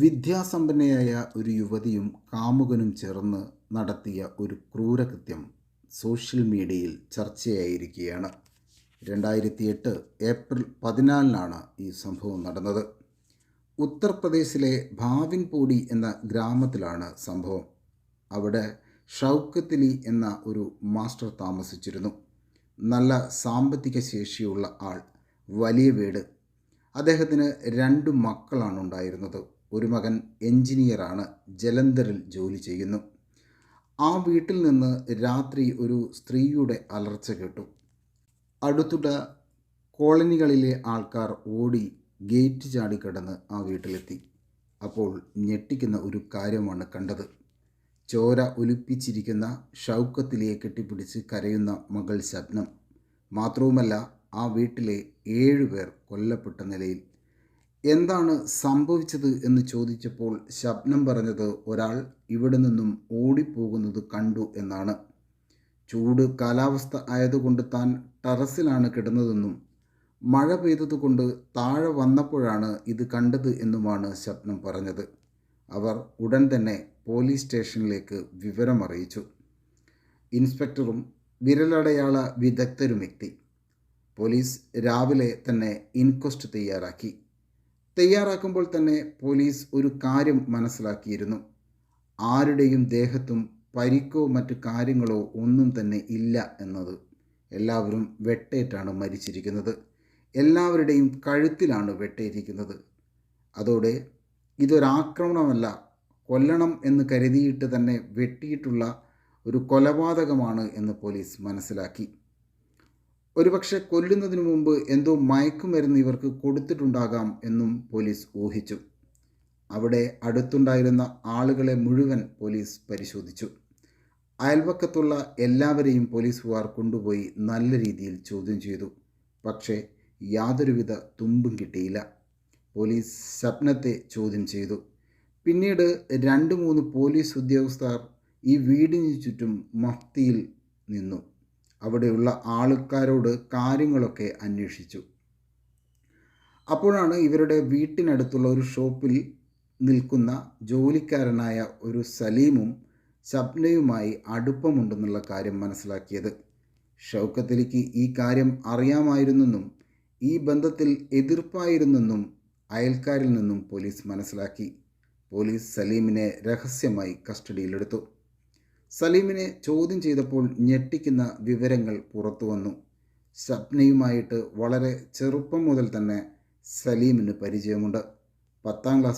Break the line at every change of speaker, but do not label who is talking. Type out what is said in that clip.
വിദ്യാസമ്പന്നയായ ഒരു യുവതിയും കാമുകനും ചേർന്ന് നടത്തിയ ഒരു ക്രൂരകൃത്യം സോഷ്യൽ മീഡിയയിൽ ചർച്ചയായിരിക്കുകയാണ്. രണ്ടായിരത്തി എട്ട് ഏപ്രിൽ പതിനാലിനാണ് ഈ സംഭവം നടന്നത്. ഉത്തർപ്രദേശിലെ ഭാവിൻപൂടി എന്ന ഗ്രാമത്തിലാണ് സംഭവം. അവിടെ ഷൗക്കത്തിലി എന്ന ഒരു മാസ്റ്റർ താമസിച്ചിരുന്നു. നല്ല സാമ്പത്തിക ശേഷിയുള്ള ആൾ വലിയ വീട്. അദ്ദേഹത്തിന് രണ്ട് മക്കളാണ് ഉണ്ടായിരുന്നത് ഒരു മകൻ എഞ്ചിനീയറാണ് ജലന്ധറിൽ ജോലി ചെയ്യുന്നു. ആ വീട്ടിൽ നിന്ന് രാത്രി ഒരു സ്ത്രീയുടെ അലർച്ച കേട്ടു. അടുത്തുള്ള കോളനികളിലെ ആൾക്കാർ ഓടി ഗേറ്റ് ചാടിക്കടന്ന് ആ വീട്ടിലെത്തി. അപ്പോൾ ഞെട്ടിക്കുന്ന ഒരു കാര്യമാണ് കണ്ടത്. ചോര ഒലിപ്പിച്ചിരിക്കുന്ന ഷൗക്കത്തിലെ കെട്ടിപ്പിടിച്ച് കരയുന്ന മകൾ ശബ്നം. മാത്രവുമല്ല ആ വീട്ടിലെ ഏഴുപേർ കൊല്ലപ്പെട്ട നിലയിൽ എന്താണ് സംഭവിച്ചത് എന്ന് ചോദിച്ചപ്പോൾ ശബ്നം പറഞ്ഞത് ഒരാൾ ഇവിടെ നിന്നും ഓടിപ്പോകുന്നത് കണ്ടു എന്നാണ്. ചൂട് കാലാവസ്ഥ ആയതുകൊണ്ട് താൻ ടെറസിലാണ് കിടന്നതെന്നും മഴ പെയ്തതുകൊണ്ട് താഴെ വന്നപ്പോഴാണ് ഇത് കണ്ടത് എന്നുമാണ് ശബ്നം പറഞ്ഞത്. അവർ ഉടൻ തന്നെ പോലീസ് സ്റ്റേഷനിലേക്ക് വിവരം അറിയിച്ചു. ഇൻസ്പെക്ടറും വിരലടയാള വിദഗ്ധരും എത്തി പോലീസ് രാവിലെ തന്നെ ഇൻക്വസ്റ്റ് തയ്യാറാക്കി. തയ്യാറാക്കുമ്പോൾ തന്നെ പോലീസ് ഒരു കാര്യം മനസ്സിലാക്കിയിരുന്നു. ആരുടെയും ദേഹത്തും പരിക്കോ മറ്റു കാര്യങ്ങളോ ഒന്നും തന്നെ ഇല്ല എന്നത്. എല്ലാവരും വെട്ടേറ്റാണ് മരിച്ചിരിക്കുന്നത്. എല്ലാവരുടെയും കഴുത്തിലാണ് വെട്ടേറ്റിരിക്കുന്നത്. അതോടെ ഇതൊരാക്രമണമല്ല കൊല്ലണം എന്ന് കരുതിയിട്ട് തന്നെ വെട്ടിയിട്ടുള്ള ഒരു കൊലപാതകമാണ് എന്ന് പോലീസ് മനസ്സിലാക്കി. ഒരുപക്ഷെ കൊല്ലുന്നതിനു മുമ്പ് എന്തോ മയക്കുമരുന്ന് ഇവർക്ക് കൊടുത്തിട്ടുണ്ടാകാം എന്നും പോലീസ് ഊഹിച്ചു. അവിടെ അടുത്തുണ്ടായിരുന്ന ആളുകളെ മുഴുവൻ പോലീസ് പരിശോധിച്ചു. അയൽവക്കത്തുള്ള എല്ലാവരെയും പോലീസുകാർ കൊണ്ടുപോയി നല്ല രീതിയിൽ ചോദ്യം ചെയ്തു. പക്ഷേ യാതൊരുവിധ തുമ്പും കിട്ടിയില്ല. പോലീസ് സ്വപ്നത്തെ ചോദ്യം ചെയ്തു. പിന്നീട് രണ്ട് മൂന്ന് പോലീസ് ഉദ്യോഗസ്ഥർ ഈ വീടിന് ചുറ്റും മഫ്തിയിൽ നിന്നു. അവിടെയുള്ള ആൾക്കാരോട് കാര്യങ്ങളൊക്കെ അന്വേഷിച്ചു. അപ്പോഴാണ് ഇവരുടെ വീട്ടിനടുത്തുള്ള ഒരു ഷോപ്പിൽ നിൽക്കുന്ന ജോലിക്കാരനായ ഒരു സലീമും ശബ്നയുമായി അടുപ്പമുണ്ടെന്നുള്ള കാര്യം മനസ്സിലാക്കിയത്. ഷൗക്കത്തിലേക്ക് ഈ കാര്യം അറിയാമായിരുന്നെന്നും ഈ ബന്ധത്തിൽ എതിർപ്പായിരുന്നെന്നും അയൽക്കാരിൽ നിന്നും പോലീസ് മനസ്സിലാക്കി. പോലീസ് സലീമിനെ രഹസ്യമായി കസ്റ്റഡിയിലെടുത്തു. സലീമിനെ ചോദ്യം ചെയ്തപ്പോൾ ഞെട്ടിക്കുന്ന വിവരങ്ങൾ പുറത്തു വന്നു സ്വപ്നയുമായിട്ട് വളരെ ചെറുപ്പം മുതൽ തന്നെ സലീമിന് പരിചയമുണ്ട്. പത്താം ക്ലാസ്